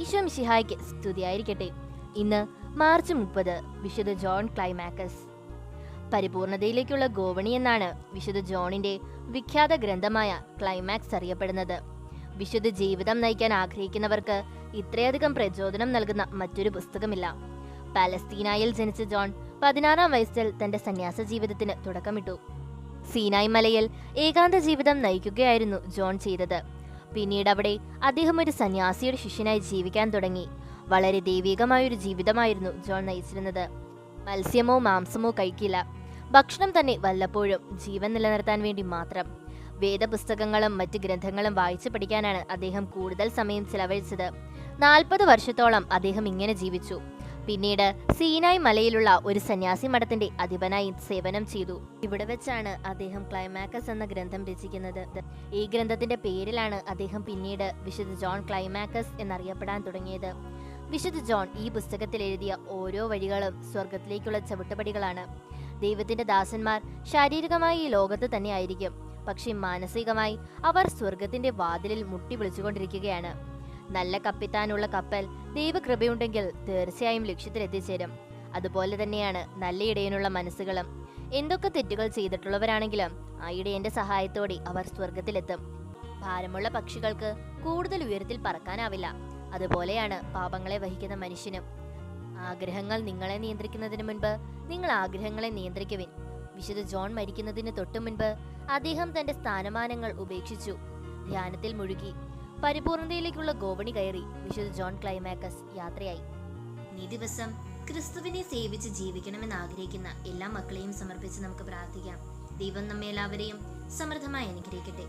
ഈശോ മിശിഹായ്ക്ക് സ്തുതിയായിരിക്കട്ടെ. ഇന്ന് മാർച്ച് മുപ്പത് വിശുദ്ധ ജോൺ ക്ലൈമാക്കസ്. പരിപൂർണതയിലേക്കുള്ള ഗോവണി എന്നാണ് വിശുദ്ധ ജോണിന്റെ വിഖ്യാത ഗ്രന്ഥമായ ക്ലൈമാക്സ് അറിയപ്പെടുന്നത്. വിശുദ്ധ ജീവിതം നയിക്കാൻ ആഗ്രഹിക്കുന്നവർക്ക് ഇത്രയധികം പ്രചോദനം നൽകുന്ന മറ്റൊരു പുസ്തകമില്ല. പാലസ്തീനായിൽ ജനിച്ച ജോൺ പതിനാറാം വയസ്സിൽ തന്റെ സന്യാസ ജീവിതത്തിന് തുടക്കമിട്ടു. സീനായ് മലയിൽ ഏകാന്ത ജീവിതം നയിക്കുകയായിരുന്നു ജോൺ ചെയ്തത്. പിന്നീട് അവിടെ അദ്ദേഹം ഒരു സന്യാസിയുടെ ശിഷ്യനായി ജീവിക്കാൻ തുടങ്ങി. വളരെ ദൈവികമായൊരു ജീവിതമായിരുന്നു ജോൺ നയിച്ചിരുന്നത്. മത്സ്യമോ മാംസമോ കഴിക്കില്ല. ഭക്ഷണം തന്നെ വല്ലപ്പോഴും ജീവൻ നിലനിർത്താൻ വേണ്ടി മാത്രം. വേദപുസ്തകങ്ങളും മറ്റ് ഗ്രന്ഥങ്ങളും വായിച്ചു പഠിക്കാനാണ് അദ്ദേഹം കൂടുതൽ സമയം ചിലവഴിച്ചത്. നാൽപ്പത് വർഷത്തോളം അദ്ദേഹം ഇങ്ങനെ ജീവിച്ചു. പിന്നീട് സീനായ് മലയിലുള്ള ഒരു സന്യാസി മഠത്തിന്റെ അധിപനായി സേവനം ചെയ്തു. ഇവിടെ വെച്ചാണ് അദ്ദേഹം ക്ലൈമാക്കസ് എന്ന ഗ്രന്ഥം രചിക്കുന്നത്. ഈ ഗ്രന്ഥത്തിന്റെ പേരിലാണ് അദ്ദേഹം പിന്നീട് വിശുദ്ധ ജോൺ ക്ലൈമാക്കസ് എന്നറിയപ്പെടാൻ തുടങ്ങിയത്. വിശുദ്ധ ജോൺ ഈ പുസ്തകത്തിൽ എഴുതിയ ഓരോ വഴികളും സ്വർഗത്തിലേക്കുള്ള ചവിട്ടുപടികളാണ്. ദൈവത്തിന്റെ ദാസന്മാർ ശാരീരികമായി ഈ ലോകത്ത് തന്നെ ആയിരിക്കും പക്ഷെ മാനസികമായി അവർ സ്വർഗത്തിന്റെ വാതിലിൽ മുട്ടി വിളിച്ചുകൊണ്ടിരിക്കുകയാണ്. നല്ല കപ്പിത്താനുള്ള കപ്പൽ ദൈവകൃപയുണ്ടെങ്കിൽ തീർച്ചയായും ലക്ഷ്യത്തിലെത്തിച്ചേരും. അതുപോലെ തന്നെയാണ് നല്ല ഇടയനുള്ള മനസ്സുകളും. എന്തൊക്കെ തെറ്റുകൾ ചെയ്തിട്ടുള്ളവരാണെങ്കിലും ആ ഇടയന്റെ സഹായത്തോടെ അവർ സ്വർഗത്തിലെത്തും ഭാരമുള്ള പക്ഷികൾക്ക് കൂടുതൽ ഉയരത്തിൽ പറക്കാനാവില്ല. അതുപോലെയാണ് പാപങ്ങളെ വഹിക്കുന്ന മനുഷ്യനും. ആഗ്രഹങ്ങൾ നിങ്ങളെ നിയന്ത്രിക്കുന്നതിന് മുൻപ് നിങ്ങൾ ആഗ്രഹങ്ങളെ നിയന്ത്രിക്കുവിൻ. വിശുദ്ധ ജോൺ മരിക്കുന്നതിന് തൊട്ടു മുൻപ് അദ്ദേഹം തന്റെ സ്ഥാനമാനങ്ങൾ ഉപേക്ഷിച്ചു. ധ്യാനത്തിൽ മുഴുകി. പരിപൂർണതയിലേക്കുള്ള ഗോവണി കയറി വിശുദ്ധ ജോൺ ക്ലൈമാക്കസ് യാത്രയായി. ഈ ദിവസം ക്രിസ്തുവിനെ സേവിച്ച് ജീവിക്കണമെന്ന് ആഗ്രഹിക്കുന്ന എല്ലാ മക്കളെയും സമർപ്പിച്ച് നമുക്ക് പ്രാർത്ഥിക്കാം. ദൈവം നമ്മെ എല്ലാവരെയും സമൃദ്ധമായി അനുഗ്രഹിക്കട്ടെ.